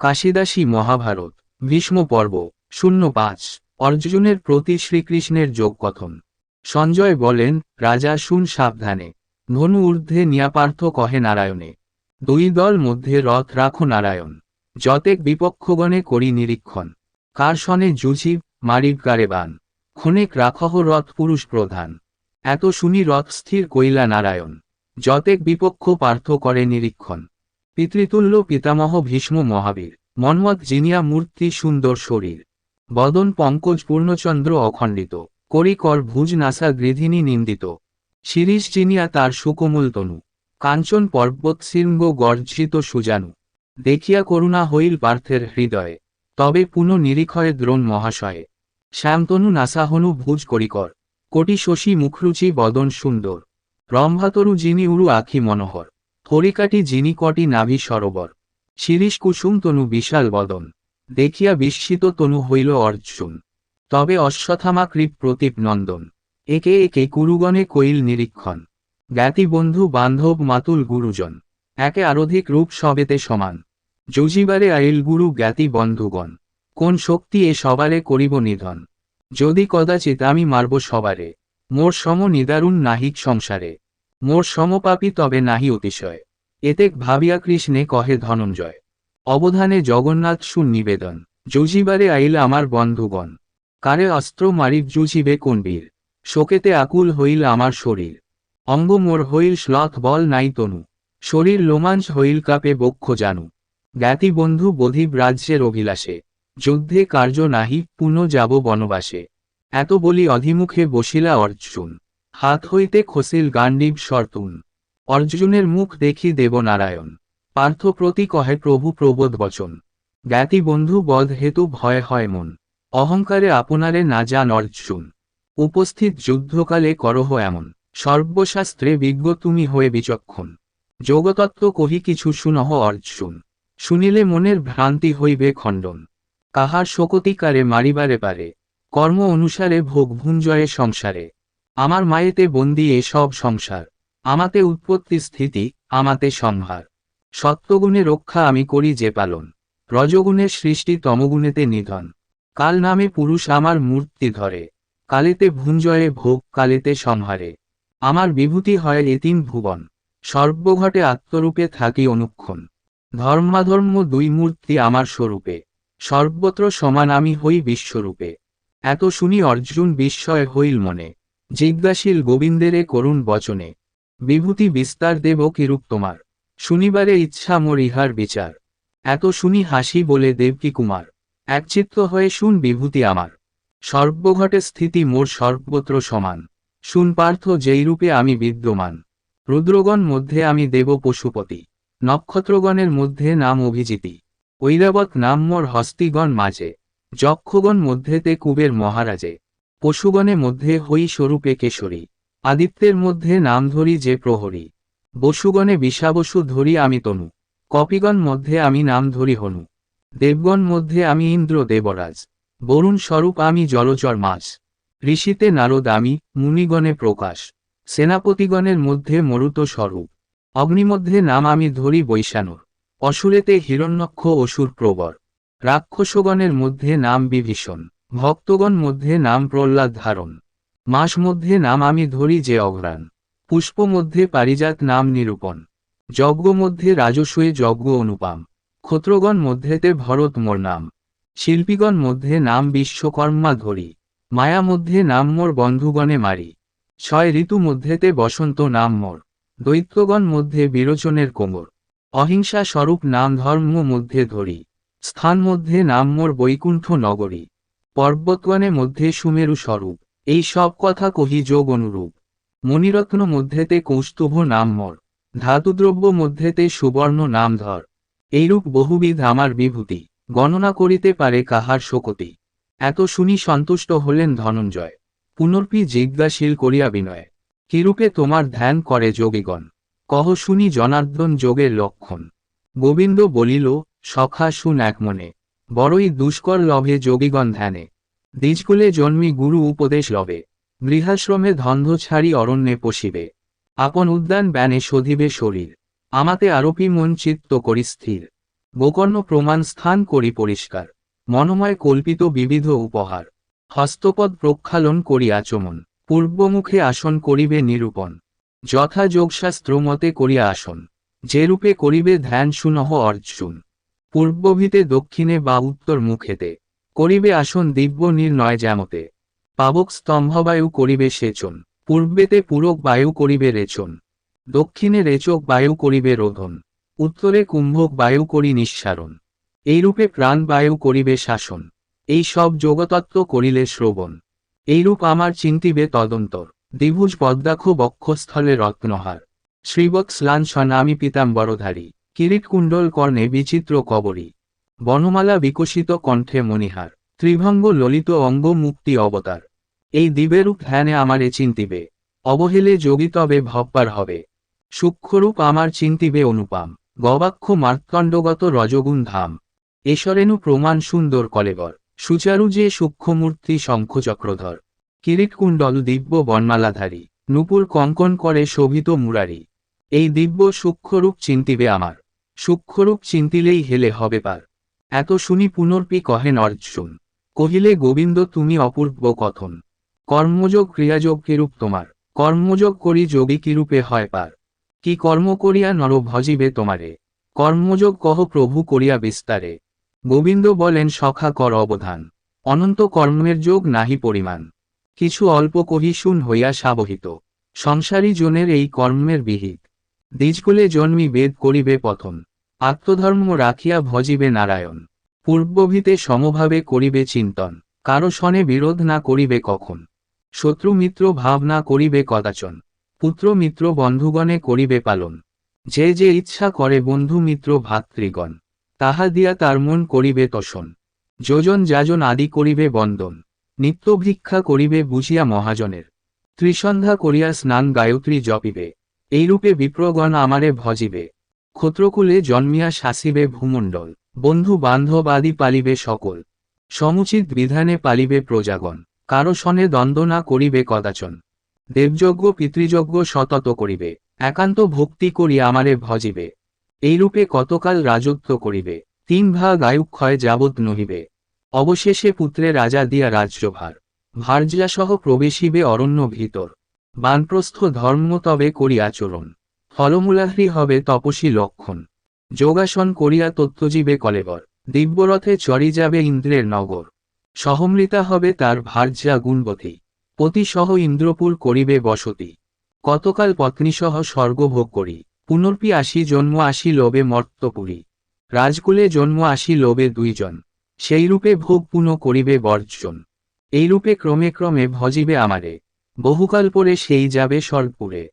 কাশিদাসী মহাভারত, ভীষ্ম পর্ব, শূন্য পাঁচ, অর্জুনের প্রতি শ্রীকৃষ্ণের যোগ কথন সঞ্জয় বলেন, রাজা, শুন সাবধানে। ধনু ঊর্ধ্বে নিয়াপার্থ কহে নারায়ণে। দুই দল মধ্যে রথ রাখো নারায়ণ। যতেক বিপক্ষগণে করি নিরীক্ষণ। কার সনে মারিব গারে বান। ক্ষণেক রাখহ রথ পুরুষ প্রধান। এত শুনি রথ স্থির কইলা নারায়ণ। যতেক বিপক্ষ পার্থ করে নিরীক্ষণ। পিতৃতুল্য পিতামহ ভীষ্ম মহাবীর মন্মথ জিনিয়া মূর্তি সুন্দর শরীর। বদন পঙ্কজ পূর্ণচন্দ্র অখণ্ডিত, করিকর ভুজ নাসা গৃধিনী নিন্দিত। শিরিষ জিনিয়া তার সুকোমল তনু, কাঞ্চন পর্বত শৃঙ্গ গর্জিত সুজানু। দেখিয়া করুণা হইল পার্থের হৃদয়ে, তবে পুনঃ নিরীক্ষয়ে দ্রোণ মহাশয়ে। শ্যামতনু নাসাহনু ভুজ করিকর, কোটি শশী মুখরুচি বদন সুন্দর। রম্ভাতরু যিনি উরু আখি মনোহর। হরিকাটি যিনি কটি নাভি সরোবর। শিরিষ কুসুম তনু বিশাল বদন। দেখিয়া বিস্মিত তনু হইল অর্জুন। তবে অশ্বথামা কৃপ প্রতীপ নন্দন। একে একে কুরুগণে কইল নিরীক্ষণ। জ্ঞাতি বন্ধু বান্ধব মাতুল গুরুজন। একে আরধিক রূপ সবেতে সমান। যুজিবারে আইল গুরু জ্ঞাতি বন্ধুগণ। কোন শক্তি এ সবারে করিব নিধন। যদি কদাচিৎ আমি মারব সবারে। মোর সম নিদারুণ নাহিক সংসারে। মোর সমপাপী তবে নাহি অতিশয়। এতেক ভাবিয়া কৃষ্ণে কহে ধনঞ্জয়, অবধানে জগন্নাথ শুন নিবেদন, যুজিবারে আইল আমার বন্ধুগণ। কারে অস্ত্র মারিব জুজিবে কোন বীর? শোকেতে আকুল হইল আমার শরীর। অঙ্গ মোর হইল শ্লথ বল নাই তনু। শরীর লোমাঞ্চ হইল কাপে বক্ষ জানু। জ্ঞাতি বন্ধু বধিব রাজ্যের অভিলাষে, যুদ্ধে কার্য নাহি পুনঃ যাব বনবাসে। এত বলি অধিমুখে বসিলা অর্জুন। হাত হইতে খসিল গান্ডীব শর্তুন। অর্জুনের মুখ দেখি দেবনারায়ণ। পার্থ প্রতি কহে, প্রভু, প্রবোধ বচন। জ্ঞাতি বন্ধু, বধ হেতু ভয় হয় মন। অহংকারে আপনারে না যান অর্জুন। উপস্থিত যুদ্ধকালে করহ এমন। সর্বশাস্ত্রে বিজ্ঞ তুমি হয়ে বিচক্ষণ। যোগতত্ত্ব কহি কিছু শুনহ অর্জুন। শুনিলে মনের ভ্রান্তি হইবে খণ্ডন। কাহার শকতিকারে মারিবারে পারে। কর্ম অনুসারে ভোগ ভুঞ্জয়ে সংসারে। আমার মায়েতে বন্দি এ সব সংসার। আমাতে উৎপত্তি স্থিতি, আমাতে সংহার সত্যগুণে রক্ষা আমি করি যে পালন। রজগুণের সৃষ্টি তমগুণেতে নিধন। কাল নামে পুরুষ আমার মূর্তি ধরে। কালেতে ভুঞ্জয়ে ভোগ, কালেতে সংহারে আমার বিভূতি হয় এতিম ভুবন। সর্বঘটে আত্মরূপে থাকি অনুক্ষণ। ধর্মাধর্ম দুই মূর্তি আমার স্বরূপে। সর্বত্র সমান আমি হই বিশ্বরূপে। এত শুনি অর্জুন বিস্ময় হইল মনে। জিজ্ঞাসীল গোবিন্দেরে করুণ বচনে, বিভূতি বিস্তার দেব কিরূপ তোমার? শুনিবারে ইচ্ছা মোর ইহার বিচার। এত শুনি হাসি বলে দেবকী কুমার? একচিত্ত হয়ে শুন বিভূতি আমার। সর্বঘটে স্থিতি মোর সর্বত্র সমান। শুন পার্থ যেই রূপে আমি বিদ্যমান। রুদ্রগণ মধ্যে আমি দেব পশুপতি। নক্ষত্রগণের মধ্যে নাম অভিজিতি। ঐরাবত নাম মোর হস্তিগণ মাঝে। যক্ষগণ মধ্যেতে কুবের মহারাজে। পশুগণে মধ্যে হই স্বরূপে কেশরী, আদিত্যের মধ্যে নাম ধরি যে প্রহরী। বসুগণে বিষাবসু ধরি আমি তনু, কপিগণ মধ্যে আমি নাম ধরি হনু, দেবগণ মধ্যে আমি ইন্দ্র দেবরাজ, বরুণ স্বরূপ আমি জলচর মাছ ঋষিতে নারদ আমি, মুনিগণে প্রকাশ, সেনাপতিগণের মধ্যে মরুত স্বরূপ, অগ্নিমধ্যে নাম আমি ধরি বৈশানুর অসুরেতে হিরণ্যক্ষ অসুর প্রবর, রাক্ষসগণের মধ্যে নাম বিভীষণ। ভক্তগণ মধ্যে নাম প্রহ্লাদ ধারণ। মাস মধ্যে নাম আমি ধরি যে অগ্রাণ পুষ্প মধ্যে পারিজাত নাম নিরূপণ। যজ্ঞ মধ্যে রাজস্বয়ে যজ্ঞ অনুপাম। ক্ষত্রগণ মধ্যেতে ভরত মোর নাম। শিল্পীগণ মধ্যে নাম বিশ্বকর্মা ধরি। মায়া মধ্যে নাম মোর বন্ধুগণে মারি। ছয় ঋতু মধ্যেতে বসন্ত নাম মোর। দৈত্যগণ মধ্যে বিরোচনের কোমর। অহিংসা স্বরূপ নাম ধর্ম মধ্যে ধরি। স্থান মধ্যে নাম মোর বৈকুণ্ঠ নগরী। পর্বতগণে মধ্যে সুমেরু স্বরূপ। এই সব কথা কহি যোগ অনুরূপ। মণিরত্ন মধ্যেতে কৌস্তুভ নাম মোর ধাতুদ্রব্য মধ্যেতে সুবর্ণ নাম ধর এইরূপ বহুবিধ আমার বিভূতি। গণনা করিতে পারে কাহার শোকতি। এত শুনি সন্তুষ্ট হলেন ধনঞ্জয়। পুনর্পি জিজ্ঞাসীল করিয়া বিনয়। কিরূপে তোমার ধ্যান করে যোগীগণ? কহ শুনি জনার্দন যোগের লক্ষণ। গোবিন্দ বলিল, সখা শুন এক মনে বড়ই দুষ্কর লভে যোগীগণ ধ্যানে। দ্বিজকুলে জন্মি গুরু উপদেশ লবে গৃহাশ্রমে ধন্ধ ছাড়ি অরণ্যে পশিবে। আপন উদ্যান ব্যানে শোধিবে শরীর। আমাতে আরোপি মন চিত্ত করি স্থির। গোকর্ণ প্রমাণ স্থান করি পরিষ্কার। মনময় কল্পিত বিবিধ উপহার। হস্তপদ প্রক্ষালন করি আচমন। পূর্বমুখে আসন করিবে নিরূপণ। যথা যোগশাস্ত্র মতে করিয়া আসন। যেরূপে করিবে ধ্যান সুনহ অর্জুন। পূর্বভিতে দক্ষিণে বা উত্তর মুখেতে। করিবে আসন দিব্য নির্ণয় জ্যামতে। পাবক স্তম্ভবায়ু করিবে সেচন। পূর্বেতে পূরক বায়ু করিবে রেচন। দক্ষিণে রেচক বায়ু করিবে রোধন। উত্তরে কুম্ভক বায়ু করি নিঃসারণ। এইরূপে প্রাণ বায়ু করিবে শাসন। এই সব যোগতত্ত্ব করিলে শ্রবণ। এইরূপ আমার চিন্তিবে তদন্তর। দ্বিভুজ পদ্মাক্ষ বক্ষস্থলে রত্নহার। শ্রীবৎ স্লান স্বনামী পীতাম্বরধারী। কিরিটকুণ্ডল কর্ণে বিচিত্র কবরী। বনমালা বিকশিত কণ্ঠে মণিহার। ত্রিভঙ্গ ললিত অঙ্গ মুক্তি অবতার। এই দিবেরূপ ধ্যানে আমারে চিন্তিবে। অবহেলে যোগী তবে ভব্বার হবে। সূক্ষ্মরূপ আমার চিন্তিবে অনুপাম। গবাক্ষ মার্তণ্ডগত রজগুণ ধাম। এসরেনু প্রমাণ সুন্দর কলেবর। সুচারু যে সূক্ষ্মমূর্তি শঙ্খচক্রধর। কিরিটকুণ্ডল দিব্য বনমালাধারী। নুপুর কঙ্কন করে শোভিত মুরারি। এই দিব্য সূক্ষ্মরূপ চিন্তিবে আমার। সূক্ষ্মরূপ চিন্তিলেই হেলে হবে পার। এত শুনি পুনর্পি কহেন অর্জুন কহিলে, গোবিন্দ, তুমি অপূর্ব কথন। কর্মযোগ ক্রিয়াযোগ কিরূপ তোমার? কর্মযোগ করি যোগী কিরূপে হয় পার? কি কর্ম করিয়া নর ভজিবে তোমারে? কর্মযোগ কহ প্রভু করিয়া বিস্তারে। গোবিন্দ বলেন, সখা কর অবধান। অনন্ত কর্মের যোগ নাহি পরিমাণ। কিছু অল্প কহি শুন হইয়া সাবহিত। সংসারী জনের এই কর্মের বিহিত। দ্বিজকুলে জন্মি বেদ করিবে পথন আত্মধর্ম রাখিয়া ভজিবে নারায়ণ। পূর্বভিতে সমভাবে করিবে চিন্তন। কারও সনে বিরোধ না করিবে কখন। শত্রু মিত্র ভাব না করিবে কদাচন। পুত্র মিত্র বন্ধুগণে করিবে পালন। যে যে ইচ্ছা করে বন্ধু মিত্র ভাতৃগণ। তাহা দিয়া তার মন করিবে তসন যোজন যাজন আদি করিবে বন্দন। নিত্য ভিক্ষা করিবে বুঝিয়া মহাজনের। ত্রিসন্ধ্যা করিয়া স্নান গায়ত্রী জপিবে। এইরূপে বিপ্রগণ আমারে ভজিবে। ক্ষত্রকুলে জন্মিয়া শাসিবে ভূমণ্ডল, বন্ধু বান্ধব আদি পালিবে সকল। সমুচিত বিধানে পালিবে প্রজাগণ, কারও সনে দ্বন্দ্ব না করিবে কদাচন। দেবযজ্ঞ পিতৃযজ্ঞ সতত করিবে, একান্ত ভক্তি করি আমারে ভজিবে। এইরূপে কতকাল রাজত্ব করিবে, তিন ভাগ আয়ুক্ষয় যাবৎ নহিবে। অবশেষে পুত্রে রাজা দিয়া রাজ্যভার, ভার্যাসহ প্রবেশিবে অরণ্য ভিতর। বানপ্রস্থ ধর্ম তবে করি আচরণ ফলমূলাহ্রী হবে তপসী লক্ষণ। যোগাসন করিয়া তত্ত্বজীবে কলেবর। দিব্যরথে চরি যাবে ইন্দ্রের নগর। সহমৃতা হবে তার ভার্যা গুণবতী। পতিসহ ইন্দ্রপুর করিবে বসতি। কতকাল পত্নীসহ স্বর্গভোগ করি। পুনর্পি আসি জন্ম আসি লোবে মর্তপুরী। রাজকুলে জন্ম আসি লোবে দুইজন। সেইরূপে ভোগ পুনঃ করিবে বর্জন। এইরূপে ক্রমে ক্রমে ভজিবে আমারে। বহুকাল পরে সেই যাবে স্বর্গপুরে।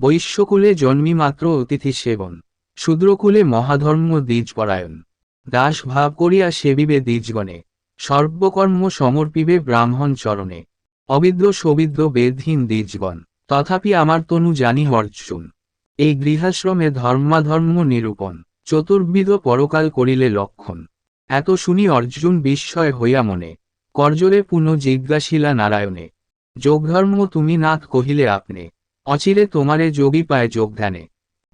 বৈশ্যকুলে জন্মি মাত্র অতিথি সেবন। শূদ্রকুলে মহাধর্ম দ্বিজপরায়ণ। দাস ভাব করিয়া সেবিবে দ্বিজগণে। সর্বকর্ম সমর্পিবে ব্রাহ্মণ চরণে। অবিদ্য সবিদ্য বেদহীন দ্বিজগণ। তথাপি আমার তনু জানি অর্জুন। এই গৃহাশ্রমে ধর্মাধর্ম নিরূপণ। চতুর্বিধ পরকাল করিলে লক্ষণ। এত শুনি অর্জুন বিস্ময় হইয়া মনে। করজরে পুনঃ জিজ্ঞাসিলা নারায়ণে। যোগধর্ম তুমি নাথ কহিলে আপনি। অচিরে তোমারে যোগী পায় যোগ ধ্যানে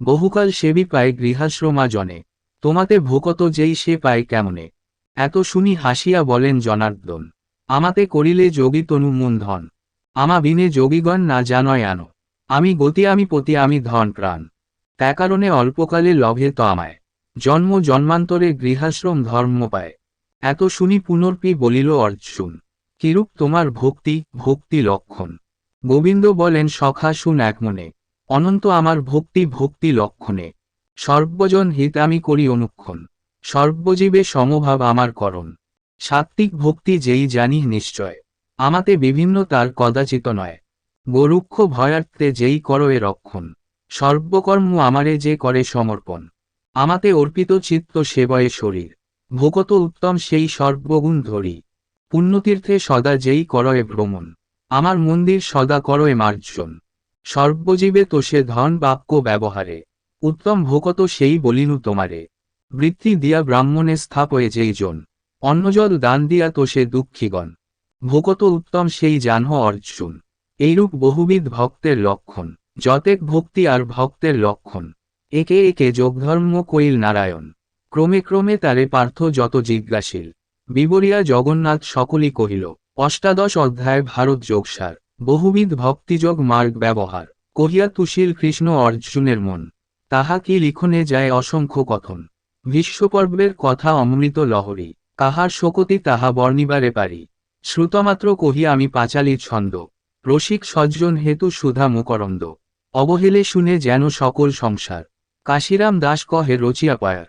বহুকাল সেবি পায় গৃহাশ্রমা জনে। তোমাতে ভোকত যেই সে পায় কেমনে। এত শুনি হাসিয়া বলেন জনার্দন, আমাতে করিলে যোগী তনু মন ধন। আমা বিনে যোগীগণ না জানয় আনো। আমি গতি আমি পতি আমি ধন প্রাণ। তা কারণে অল্পকালে লভে তো আমায়। জন্ম জন্মান্তরে গৃহাশ্রম ধর্ম পায়। এত শুনি পুনর্পি বলিল অর্জুন কিরূপ তোমার ভক্তি ভক্তি লক্ষণ। গোবিন্দ বলেন, সখা শুন এক মনে, অনন্ত আমার ভক্তি ভক্তি লক্ষণে। সর্বজন হিত আমি করি অনুক্ষণ, সর্বজীবে সমভাব আমার করণ। সাত্ত্বিক ভক্তি যেই জানি নিশ্চয়, আমাতে বিভিন্ন তার কদাচিত নয়। গরুক্ষ ভয়ার্থে যেই করো এ রক্ষণ, সর্বকর্ম আমারে যে করে সমর্পণ। আমাতে অর্পিত চিত্ত সেবয়ে শরীর, ভোগত উত্তম সেই সর্বগুণ ধরি। পুণ্যতীর্থে সদা যেই করয়ে ভ্রমণ, আমার মন্দির সদা করয়ে মার্জন। সর্বজীবে তো সে ধন বাক্য ব্যবহারে, উত্তম ভোগত সেই বলিনু তোমারে। বৃত্তি দিয়া ব্রাহ্মণে স্থাপয়ে যেই জন, অন্নজল দান দিয়া তো সে দুঃখীগণ। ভোগত উত্তম সেই জানহ অর্জুন, এইরূপ বহুবিধ ভক্তের লক্ষণ, যতেক ভক্তি আর ভক্তের লক্ষণ। একে একে যোগধর্ম কইল নারায়ণ, ক্রমে ক্রমে তারে পার্থ যত জিজ্ঞাসিল। বিবরিয়া জগন্নাথ সকলই কহিল, অষ্টাদশ অধ্যায় ভারত যোগসার, বহুবিধ ভক্তিযোগ মার্গ ব্যবহার, কহিয়া তুশীল কৃষ্ণ অর্জুনের মন, তাহা কি লিখনে যায় অসংখ্য কথন বিশ্বপর্বের কথা অমৃত লহরী, কাহার শকতি তাহা বর্ণিবারে পারি, শ্রুতমাত্র কহি আমি পাঁচালি ছন্দ, রসিক সজ্জন হেতু সুধা মুকরন্দ, অবহেলে শুনে যেন সকল সংসার, কাশিরাম দাস কহে রচিয়া পায়ার